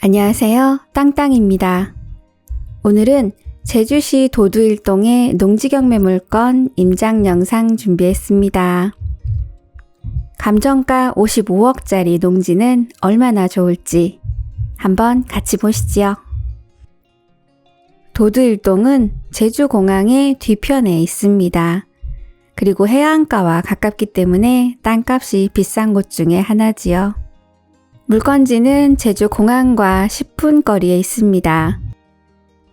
안녕하세요. 땅땅입니다. 오늘은 제주시 도두 일동의 농지경매 물건 임장 영상 준비했습니다. 감정가 55억짜리 농지는 얼마나 좋을지 한번 같이 보시지요. 도두 일동은 제주공항의 뒤편에 있습니다. 그리고 해안가와 가깝기 때문에 땅값이 비싼 곳 중에 하나지요. 물건지는 제주 공항과 10분 거리에 있습니다.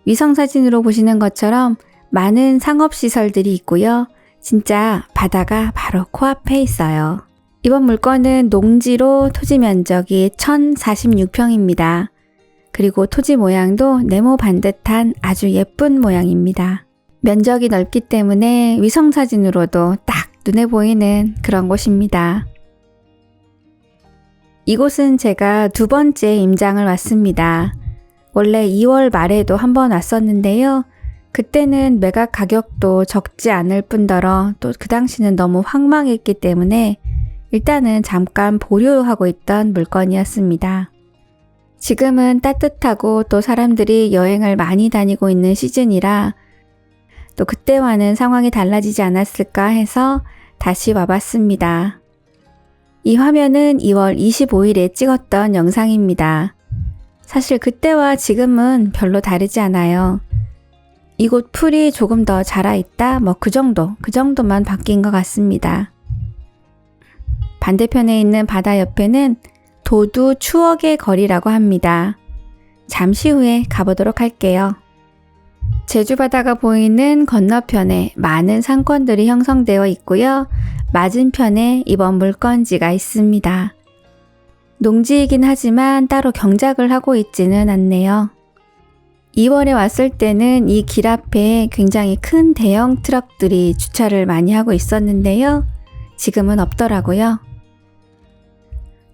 위성사진으로 보시는 것처럼 많은 상업시설들이 있고요. 진짜 바다가 바로 코앞에 있어요. 이번 물건은 농지로 토지 면적이 1046평입니다. 그리고 토지 모양도 네모 반듯한 아주 예쁜 모양입니다. 면적이 넓기 때문에 위성사진으로도 딱 눈에 보이는 그런 곳입니다. 이곳은 제가 두 번째 임장을 왔습니다. 원래 2월 말에도 한 번 왔었는데요. 그때는 매각 가격도 적지 않을 뿐더러 또 그 당시는 너무 황망했기 때문에 일단은 잠깐 보류하고 있던 물건이었습니다. 지금은 따뜻하고 또 사람들이 여행을 많이 다니고 있는 시즌이라 또 그때와는 상황이 달라지지 않았을까 해서 다시 와봤습니다. 이 화면은 2월 25일에 찍었던 영상입니다. 사실 그때와 지금은 별로 다르지 않아요. 이곳 풀이 조금 더 자라있다, 뭐 그 정도, 그 정도만 바뀐 것 같습니다. 반대편에 있는 바다 옆에는 도두 추억의 거리라고 합니다. 잠시 후에 가보도록 할게요. 제주 바다가 보이는 건너편에 많은 상권들이 형성되어 있고요. 맞은편에 이번 물건지가 있습니다. 농지이긴 하지만 따로 경작을 하고 있지는 않네요. 2월에 왔을 때는 이 길 앞에 굉장히 큰 대형 트럭들이 주차를 많이 하고 있었는데요. 지금은 없더라고요.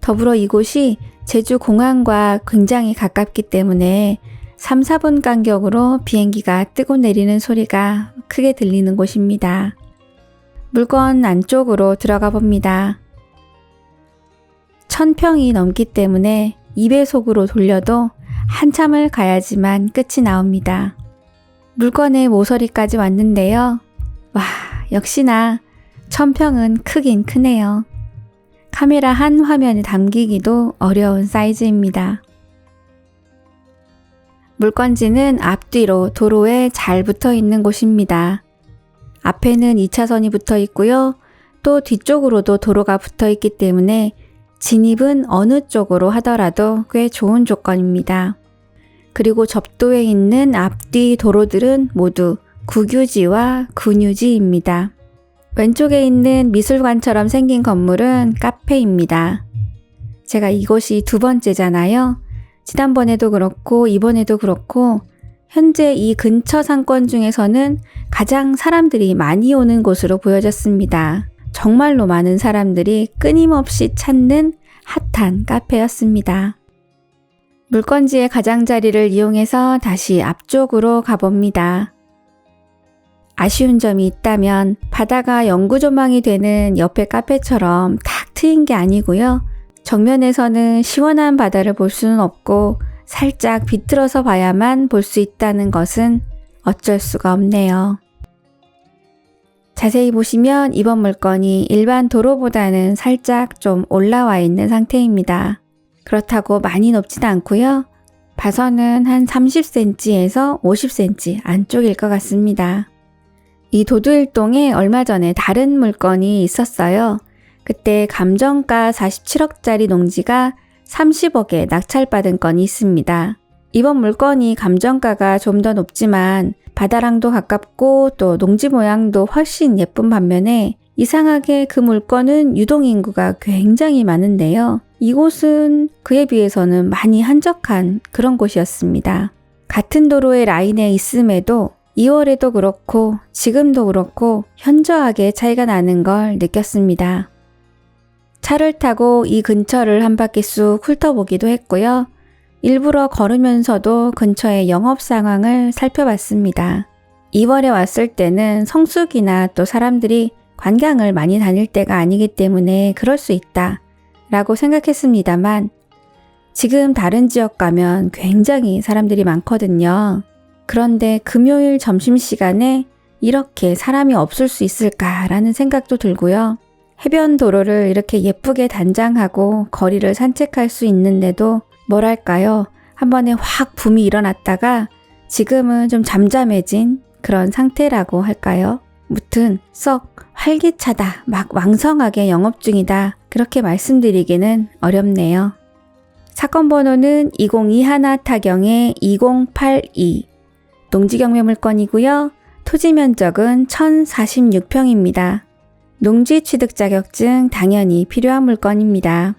더불어 이곳이 제주 공항과 굉장히 가깝기 때문에 3, 4분 간격으로 비행기가 뜨고 내리는 소리가 크게 들리는 곳입니다. 물건 안쪽으로 들어가 봅니다. 천평이 넘기 때문에 2배속으로 돌려도 한참을 가야지만 끝이 나옵니다. 물건의 모서리까지 왔는데요. 와, 역시나 천평은 크긴 크네요. 카메라 한 화면에 담기기도 어려운 사이즈입니다. 물건지는 앞뒤로 도로에 잘 붙어 있는 곳입니다. 앞에는 2차선이 붙어 있고요. 또 뒤쪽으로도 도로가 붙어 있기 때문에 진입은 어느 쪽으로 하더라도 꽤 좋은 조건입니다. 그리고 접도에 있는 앞뒤 도로들은 모두 국유지와 군유지입니다. 왼쪽에 있는 미술관처럼 생긴 건물은 카페입니다. 제가 이곳이 두 번째잖아요. 지난번에도 그렇고 이번에도 그렇고 현재 이 근처 상권 중에서는 가장 사람들이 많이 오는 곳으로 보여졌습니다. 정말로 많은 사람들이 끊임없이 찾는 핫한 카페였습니다. 물건지의 가장자리를 이용해서 다시 앞쪽으로 가봅니다. 아쉬운 점이 있다면 바다가 영구 조망이 되는 옆에 카페처럼 탁 트인 게 아니고요. 정면에서는 시원한 바다를 볼 수는 없고 살짝 비틀어서 봐야만 볼 수 있다는 것은 어쩔 수가 없네요. 자세히 보시면 이번 물건이 일반 도로보다는 살짝 좀 올라와 있는 상태입니다. 그렇다고 많이 높지도 않고요. 봐서는 한 30cm에서 50cm 안쪽일 것 같습니다. 이 도두일동에 얼마 전에 다른 물건이 있었어요. 그때 감정가 47억짜리 농지가 30억에 낙찰받은 건이 있습니다. 이번 물건이 감정가가 좀 더 높지만 바다랑도 가깝고 또 농지 모양도 훨씬 예쁜 반면에 이상하게 그 물건은 유동인구가 굉장히 많은데요. 이곳은 그에 비해서는 많이 한적한 그런 곳이었습니다. 같은 도로의 라인에 있음에도 2월에도 그렇고 지금도 그렇고 현저하게 차이가 나는 걸 느꼈습니다. 차를 타고 이 근처를 한 바퀴 쑥 훑어보기도 했고요. 일부러 걸으면서도 근처의 영업 상황을 살펴봤습니다. 2월에 왔을 때는 성수기나 또 사람들이 관광을 많이 다닐 때가 아니기 때문에 그럴 수 있다 라고 생각했습니다만 지금 다른 지역 가면 굉장히 사람들이 많거든요. 그런데 금요일 점심시간에 이렇게 사람이 없을 수 있을까라는 생각도 들고요. 해변 도로를 이렇게 예쁘게 단장하고 거리를 산책할 수 있는데도 뭐랄까요. 한 번에 확 붐이 일어났다가 지금은 좀 잠잠해진 그런 상태라고 할까요? 무튼 썩 활기차다, 막 왕성하게 영업 중이다. 그렇게 말씀드리기는 어렵네요. 사건 번호는 2021 타경의 2082. 농지경매 물건이고요. 토지 면적은 1046평입니다. 농지 취득 자격증 당연히 필요한 물건입니다.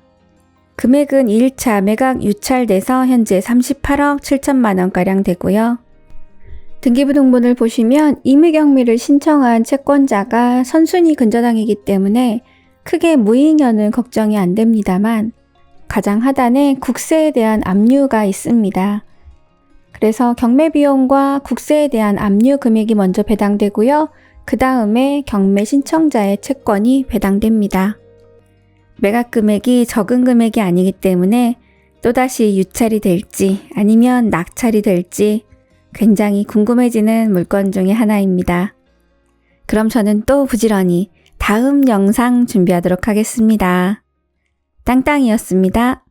금액은 1차 매각 유찰돼서 현재 38억 7천만 원가량 되고요. 등기부 등본을 보시면 임의경미를 신청한 채권자가 선순위 근저당이기 때문에 크게 무이견은 걱정이 안 됩니다만 가장 하단에 국세에 대한 압류가 있습니다. 그래서 경매 비용과 국세에 대한 압류 금액이 먼저 배당되고요. 그 다음에 경매 신청자의 채권이 배당됩니다. 매각 금액이 적은 금액이 아니기 때문에 또다시 유찰이 될지 아니면 낙찰이 될지 굉장히 궁금해지는 물건 중의 하나입니다. 그럼 저는 또 부지런히 다음 영상 준비하도록 하겠습니다. 땅땅이었습니다.